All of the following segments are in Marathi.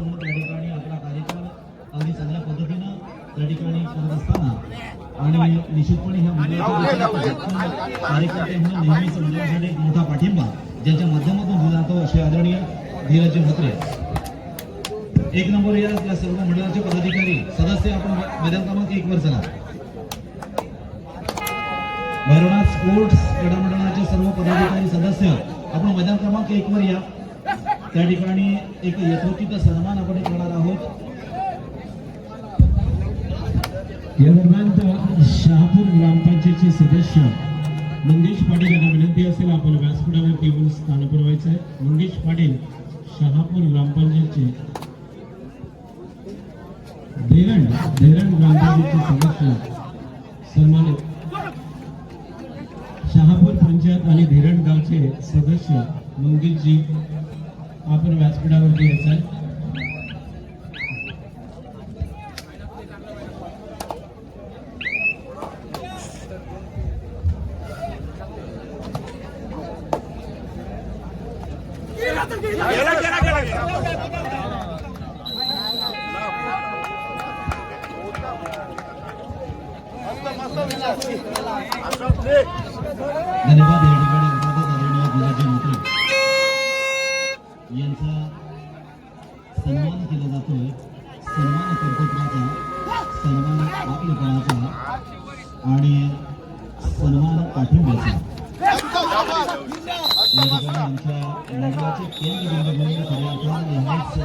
म्हणून त्या ठिकाणी आपला कार्यकाल अगदी चांगल्या पद्धतीनं त्या ठिकाणी करत असताना. आणि निश्चितपणे ह्या कार्यकर्ते म्हणून नेहमीच मंडळासाठी एक मोठा पाठिंबा ज्यांच्या माध्यमातून दिला जातो असे आदरणीय धीरजी म्हात्रे. एक नंबर या या सर्व मंडळाचे पदाधिकारी सदस्य आपण मैदान क्रमांक एक वर चला. भैरवनाथ स्पोर्ट्स क्रीडा मंडळाचे सर्व पदाधिकारी सदस्य आपण मैदान क्रमांक एक वर या. त्या ठिकाणी एक यथोचित सन्मान आपण करणार आहोत. या दरम्यान शहापूर ग्रामपंचायतचे सदस्य मंगेश पाटील यांना विनंती असेल आपण व्यासपीठावरती येऊन स्थान पुरवायचं आहे. मंगेश पाटील शहापूर ग्रामपंचायतचे धैरण धैरण ग्रामपंचायतचे सदस्य सन्मानित शहापूर पंचायत आणि धैरण गावचे सदस्य मंगेशजी आपण व्यासपीठावरती यायचं आहे धन्यवाद यांचा सन्मान केला जातोय. सन्मान कर्तृत्वाचा सन्मान आत्मकाळाचा आणि सन्मान पाठिंब्याचा. या ठिकाणी आमच्या मंडळाचे केंद्रबिंदू म्हणून खऱ्या अर्थानं नेहमीच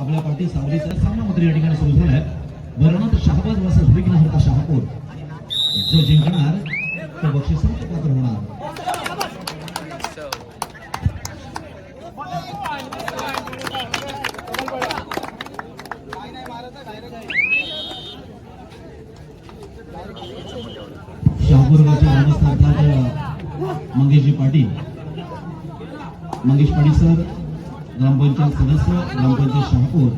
आपल्या पाठी सावलीचा सामना मात्र या ठिकाणी सुरू झालाय. भरवणात शहाबाज वर्सेस विघ्नहर्ता शहापूर. जो जिंकणार तो बक्षिसांचे पात्र होणार. शहापूर गावचे मंगेशजी पाटील. मंगेश पाटील सर ग्रामपंचायत सदस्य ग्रामपंचायत शहापूर.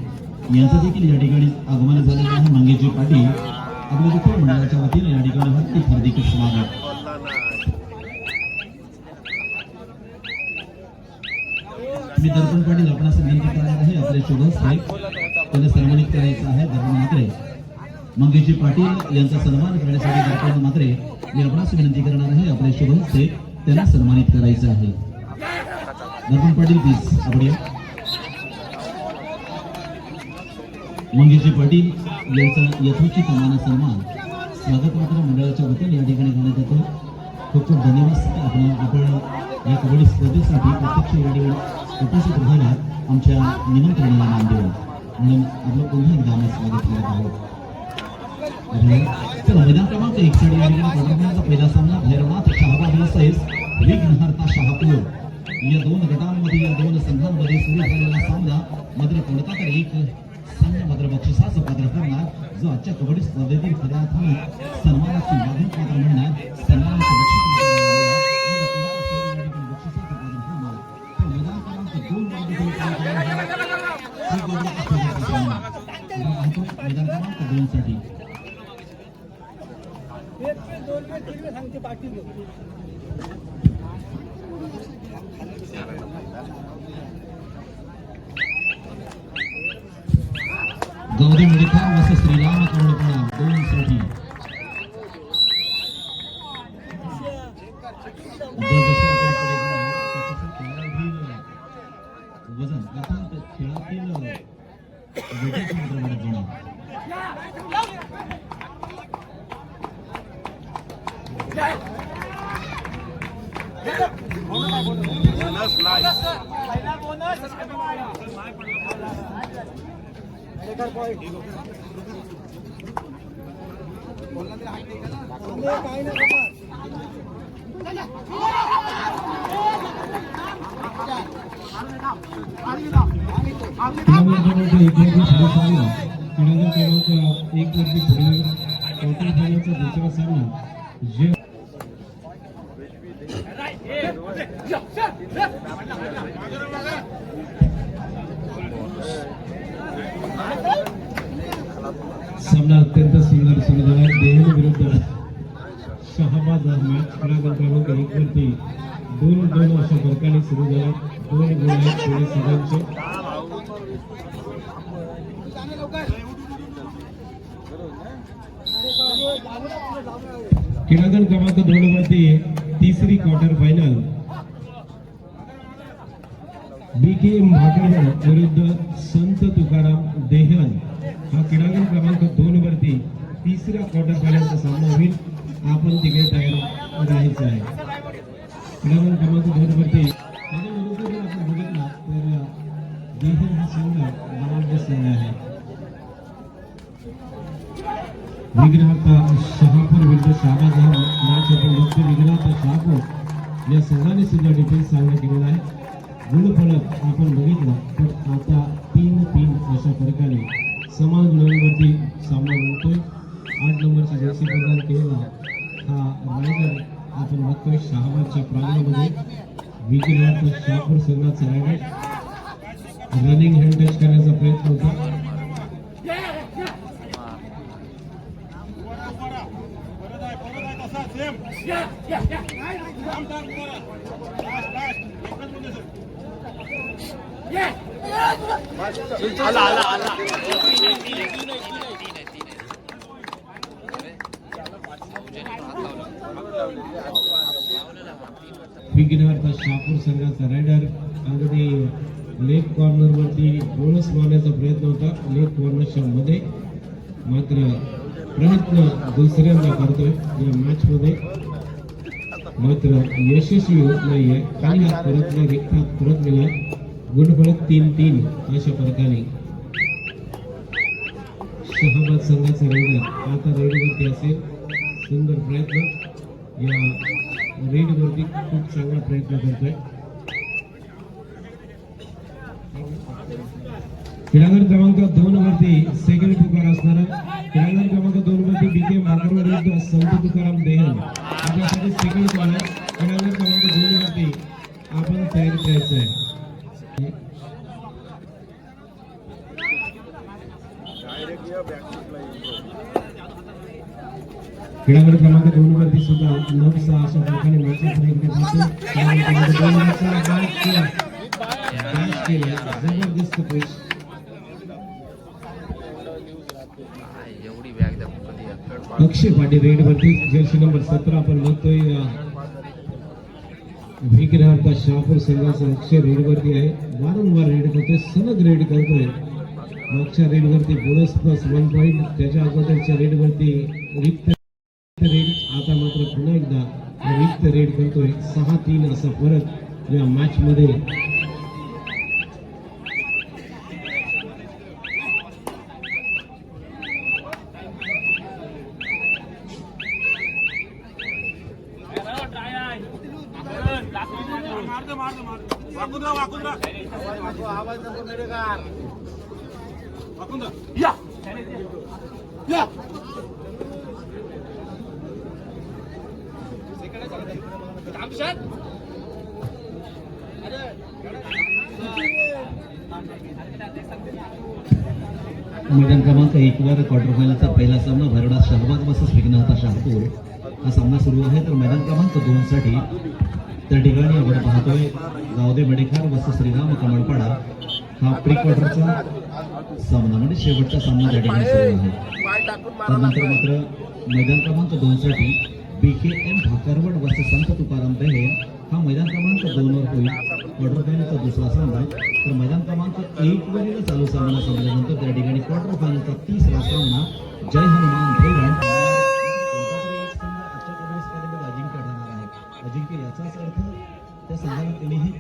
यांचं देखील या ठिकाणी आगमन झालेलं आहे. मंगेशजी पाटील आपल्या मंडळाच्या वतीने या ठिकाणी हार्दिक हार्दिक स्वागत मी दर्पण पाटील आपणास विनंती करणार आहे. आपले शुभ साहेब त्यांना सन्मानित करायचं आहे दर्पण मात्रे. मंगेशजी पाटील यांचा सन्मान करण्यासाठी दर्पण मात्रे. मी आपणास विनंती करणार आहे आपले शुभ साहेब त्यांना सन्मानित करायचं आहे. दर्पण पाटील प्लीज आपण या. मंगेशजी पाटील यांचा यथोचित मान सन्मान. स्वागत मात्र मंडळाच्या वतीने या ठिकाणी करण्यात येतो. खूप खूप धन्यवाद. आपण आपण या कबड्डी स्पर्धेसाठी प्रत्यक्ष या ठिकाणी उपस्थित राहायला आमच्या निमंत्रणाला मान देऊ म्हणून आपलं पुन्हा एकदा आम्ही स्वागत करत आहोत. चला मैदान क्रमांक एक साठी या ठिकाणी पडण्याचा पहिला सामना. भैरवनाथ शहाबाद वर्सेस विघ्नहर्ता शहापूर या दोन गटांमध्ये या दोन संघांमध्ये सुरू झालेला सामना मात्र कोणता तर एक संघ मात्र बक्षिसाचं पात्र ठरणार जो आजच्या कबड्डी स्पर्धेतील पदार्थाने सन्मानाची माध्यम पात्र म्हणणार सन्मानाचं बक्षीस दोन साठी गौरी मुडीकर वस श्रीराम करोडपणा दोन साठी जसजसं आपण पुढे जाऊ, तसतसं खेळातील वजन अर्थात खेळातील वेटेज मात्र वाढत जाणार क्रमांक एक वरती पुढे सामना क्रमांक क्रमांक एक वरती पुढे क्वार्टर फायनलचा दुसरा सामना जे सामना अत्यंत सुंदर सुरू झाला. देहन विरुद्ध शहाबाद मॅच क्रमांक क्रमांक एक वरती दोन दोन अशा फरकाने सुरू झाला. दोन गोल आहेत दोन्ही सगळ्यांचे. क्रीडांगण क्रमांक दोन वरती तिसरी क्वार्टर फायनल बी के भाकरवड विरुद्ध संत तुकाराम देहन हा क्रीडांगण क्रमांक दोन वरती तिसऱ्या क्वार्टर फायनलचा सामना होईल. आपण तिकडे तयार राहायचं आहे. क्रीडांगण क्रमांक दोन वरती त्याच्या आपण बघितलं तर देहन हा संघ बलाढ्य संघ आहे. विघ्नार्थ शहापूर विरुद्ध शहाबाज हा मॅच या संघाने सुद्धा डिफेन्स चांगला केलेला आहे. गुणफलक आपण बघितला तर आता तीन तीन अशा प्रकारे समान गुणांवरती सामना होतोय. आठ नंबरचा जर्सी प्रदान केलेला हा रायगड आपण बघतोय शहाबादच्या प्रांगणामध्ये. विघ्नार्थ शहापूर संघाचा रायगड रनिंग हँड टच करण्याचा प्रयत्न होता. विघ्नार्थ शापूर संघाचा रायडर अगदी लेग कॉर्नर वरती बोनस मारण्याचा प्रयत्न होता. लेग कॉर्नरच्या मध्ये मात्र प्रयत्न दुसऱ्यांदा करतोय या मॅच मध्ये. मात्र यशस्वी होत नाहीये. काही हात परत नाही रिक्त परत गेला. गुणफलक तीन तीन अशा प्रकारे. शहाबाद संघाचा रेडर आता रेडवरती असेल. सुंदर प्रयत्न. या रेडवरती खूप चांगला प्रयत्न करतोय. क्रीडांगण क्रमांक दोन वरती सेकंड पुकार असणारा क्रीडांगण क्रमांक दोन वरती बी के संत तुकाराम देहन आपल्यासाठी सेकंड कॉल आहे. क्रीडांगण क्रमांक दोन वरती आपण तयारी करायचं आहे. क्रीडांगण क्रमांक दोन वरती सुद्धा नऊ सहा अशा प्रकारे मॅचेस जबरदस्त पैसे क्रमांक दोन वरचा बॅट केला बॅट केला जबरदस्त पेश एवढी बॅग द्या कधी एकड अक्षय पाटील रेड वरती जर्सी नंबर सतरा आपण बघतोय. विघ्नहर्ता शहापूर संघाचा अक्षय रेड वरती आहे. वारंवार रेड करतोय सलग रेड करतोय. मागच्या रेड वरती बोनस प्लस वन पॉईंट त्याच्या अगोदरच्या रेड वरती रिक्त रेड. आता मात्र पुन्हा एकदा रिक्त रेड करतोय. सहा तीन असा परत या मॅच मैदान क्रमांक एक वर क्वार्टर फायनलचा पहिला सामना भरडा शहबाग वर्सेस विघ्नता शहापूर. हा सामना सुरू आहे तर मैदान क्रमांक दोन साठी त्या ठिकाणी आपण पाहतोय गावदे मेडेखार वस श्रीराम कमळपाडा हा प्री क्वार्टरचा सामना म्हणजे शेवटचा सामना त्या ठिकाणी सुरू आहे. त्यानंतर मात्र मैदान क्रमांक दोन साठी बी के एम भाकरवड वस संत तुकाराम बेहे हा मैदान क्रमांक दोन वर होईल. क्वार्टर फायनलचा दुसरा सामना तर मैदान क्रमांक एक वरील चालू सामना संपल्यानंतर त्या ठिकाणी क्वार्टर फायनलचा तिसरा सामना जय हनुमान धैरण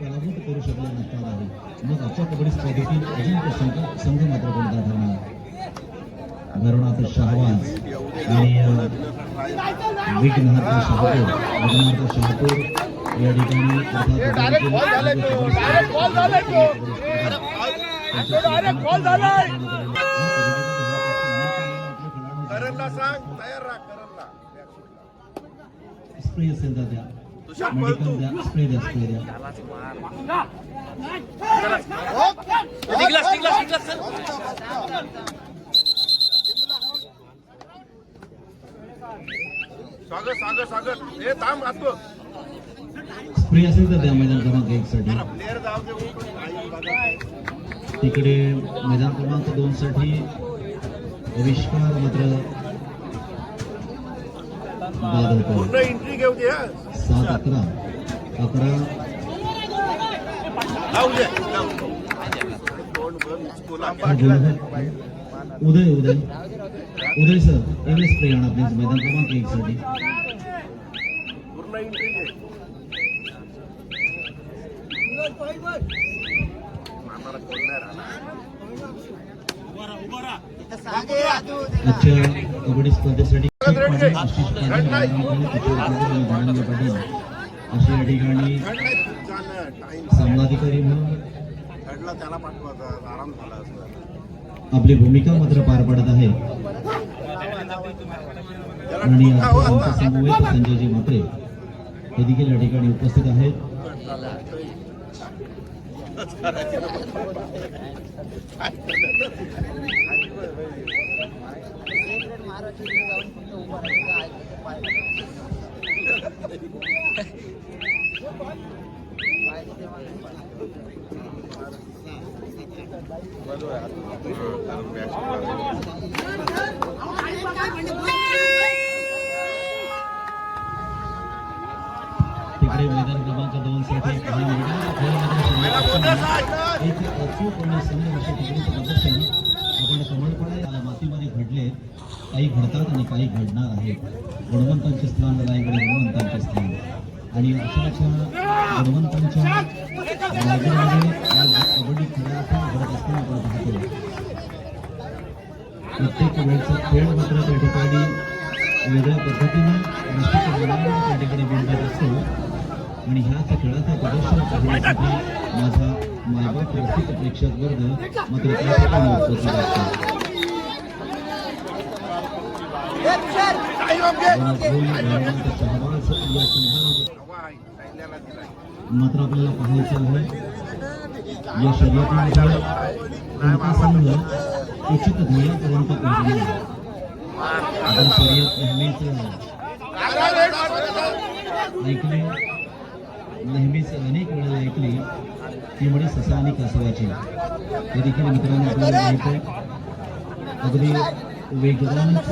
पराभूत करू शकले नसणार आहे. मग आजच्या कबड्डी स्पर्धेतील अजिंक्य संघ संघ मात्र कोणता ठरणार? भरवणाथ शहबाज आणि विघ्नहर्ता शहापूर. विघ्नहर्ता शहापूर या ठिकाणी स्प्रे असेल तर द्या द्या द्या द्या स्वागत स्वागत स्वागत हे थांब असतो स्प्रे असेल तर द्या मैदान क्रमांक एक साठी. तिकडे मैदान क्रमांक दोन साठी आविष्कार मात्र पूर्ण एंट्री घेऊ दे हा. सात अकरा अकरा जाऊ दे जाऊ दे. तोंड बंद, स्कूल हा, बोला सर. उदय उदय उदय सर एवढेच प्ले आणा प्लीज मैदान क्रमांक एक साठी पूर्ण एंट्री घे मामाला कोण नाही राहणार आजच्या कबड्डी स्पर्धेसाठी अशा या ठिकाणी थर्ड सामनाधिकारी म्हणून आपली भूमिका मात्र पार पडत आहे. आणि समवेत संजयजी म्हात्रे हे देखील या ठिकाणी उपस्थित आहेत. तिकडे मैदान क्रमांक दोन साठी काही मैदानाचा खेळ मात्र शिल्लक असताना एक अचूक आणि सुंदर अशा ठिकाणचं प्रदर्शन आपण कमळपणे मातीमध्ये घडले काही घडतात आणि काही घडणार आहेत. गुणवंतांचे स्थान रायगड गुणवंतांचे स्थान. आणि अशा अशा गुणवंतांच्या मार्गामध्ये कबड्डी खेळाचा घडत असताना आपण पाहतो. प्रत्येक वेळचा खेळ मात्र त्या ठिकाणी वेगळ्या पद्धतीने निश्चित त्या ठिकाणी बोलत असतो. आणि ह्याच खेळाचं प्रदर्शन करण्यासाठी माझा मायबाप रसिक प्रेक्षक वर्ग मात्र त्या ठिकाणी उपस्थित असतो टाइम अप घे आणि भोई, भगवंत शहबाज या संघाला हवा आहे. सैन्याला दिलाय मात्र आपल्याला पाहायचं आहे या शर्यतीमध्ये कोणता संघ उचित ध्येयापर्यंत पोहोचला आहे. आपण शर्यत नेहमीच ऐकले. नेहमीच अनेक वेळा ऐकली. ती म्हणजे ससा आणि कासवाची. हे देखील मित्रांनो आपल्याला माहिती आहे. अगदी वेगवानच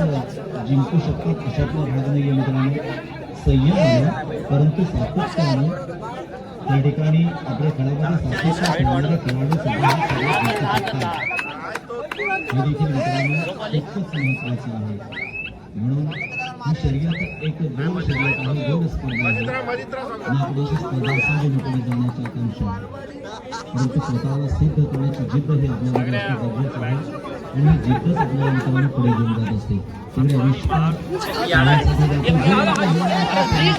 जिंकू शकतो अशातला भाग नाही आहे मित्रांनो. आहे परंतु सातत्यानं त्या ठिकाणी आपल्या खेळामध्ये सातत्य खेळणारे खेळाडू सुद्धा हे जिंकू शकतात. हे देखील मित्रांनो तितकंच महत्वाचं आहे. म्हणून शर्यत एक गोड शर्यत आहे गोड स्पर्धा आहे मजित्रा मजित्रा सांगा. नागदेश स्पर्धा संघटनेकडे जाण्याची आकांक्षा आहे परंतु स्वतःला सिद्ध करण्याची जिद्द ही आपल्यामध्ये असणं गरजेचं आहे आणि ही जिद्दच आपल्याला मित्रांनो पुढे घेऊन जात असते तिकडे आविष्कार हे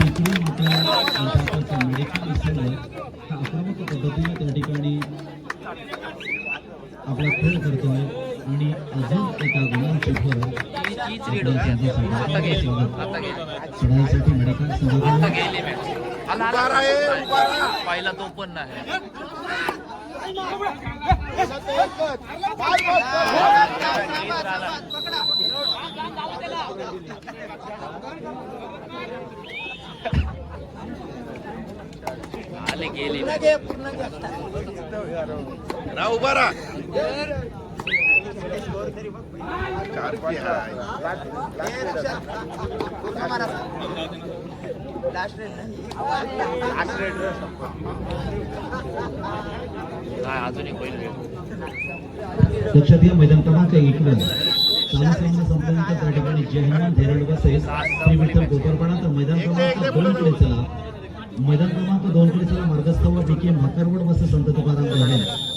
तिकडे मोठ्या अर्थातच मेडिकल संघ हा आक्रमक पद्धतीने त्या ठिकाणी आपला खेळ करतोय आणि अजून एका गुणांची भर हीच रीड होती आता. गेली. आता गेली. आता गेली पहिला तो पण नाही. आले गेले. राहा उभा राहा. लक्षात घ्या मैदान क्रमांक एकवर चालू संपल्यानंतर त्या ठिकाणी जय धेरड बसेस श्री विठ्ठल कोपरपाडा तर मैदान क्रमांक दोन कडे चला मैदान क्रमांक दोन कडे चला मार्गस्थावर डी के म्हाकारवड बस संत तुकाराम